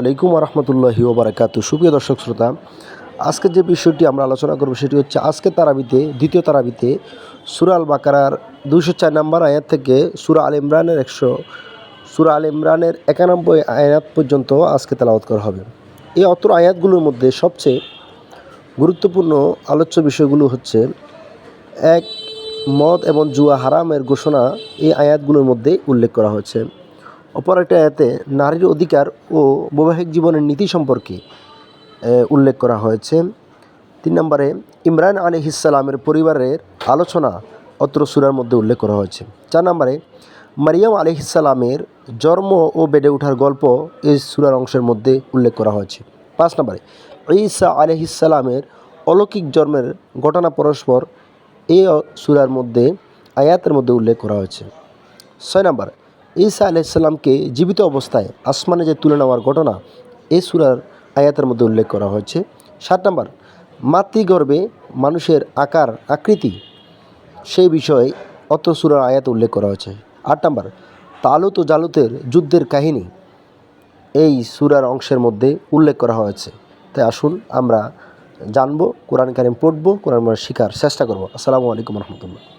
আলাইকুম রহমতুল্লাহি ওবরাকাত। সুপ্রিয় দর্শক শ্রোতা, আজকের যে বিষয়টি আমরা আলোচনা করব সেটি হচ্ছে আজকে তারাবিতে, দ্বিতীয় তারাবিতে সুরাল বাকারার দুইশো চার নম্বর আয়াত থেকে সুরা আল ইমরানের একশো, সুরা আল ইমরানের একানব্বই আয়াত পর্যন্ত আজকে তেলাওয়াত করা হবে। এই অত্র আয়াতগুলোর মধ্যে সবচেয়ে গুরুত্বপূর্ণ আলোচ্য বিষয়গুলো হচ্ছে এক মদ এবং জুয়া হারামের ঘোষণা এই আয়াতগুলোর মধ্যে উল্লেখ করা হয়েছে। অপর একটা আয়াতে নারীর অধিকার ও বৈবাহিক জীবনের নীতি সম্পর্কে উল্লেখ করা হয়েছে। তিন নম্বরে, ইমরান আলী ইসালামের পরিবারের আলোচনা অত্র সুরার মধ্যে উল্লেখ করা হয়েছে। চার নম্বরে, মারিয়াম আলী ইসালামের জন্ম ও বেড়ে ওঠার গল্প এই সুরার অংশের মধ্যে উল্লেখ করা হয়েছে। পাঁচ নম্বরে, ঈসা আলী ইসালামের অলৌকিক জন্মের ঘটনা পরস্পর এই সুরার মধ্যে, আয়াতের মধ্যে উল্লেখ করা হয়েছে। ছয় নম্বর ঈসা আলাইসাল্লামকে জীবিত অবস্থায় আসমানে যে তুলে নেওয়ার ঘটনা এই সুরার আয়াতের মধ্যে উল্লেখ করা হয়েছে। সাত নম্বর, মাতৃগর্ভে মানুষের আকার, আকৃতি, সেই বিষয়ে অত সুরার আয়াত উল্লেখ করা হয়েছে। আট নম্বর, তালুত ও জালুতের যুদ্ধের কাহিনী, এই সুরার অংশের মধ্যে উল্লেখ করা হয়েছে। তাই আসুন আমরা জানব, কোরআন কারিম পড়ব, কোরআন শিখার চেষ্টা করব। আসসালামু আলাইকুম রহমতুল্লাহ।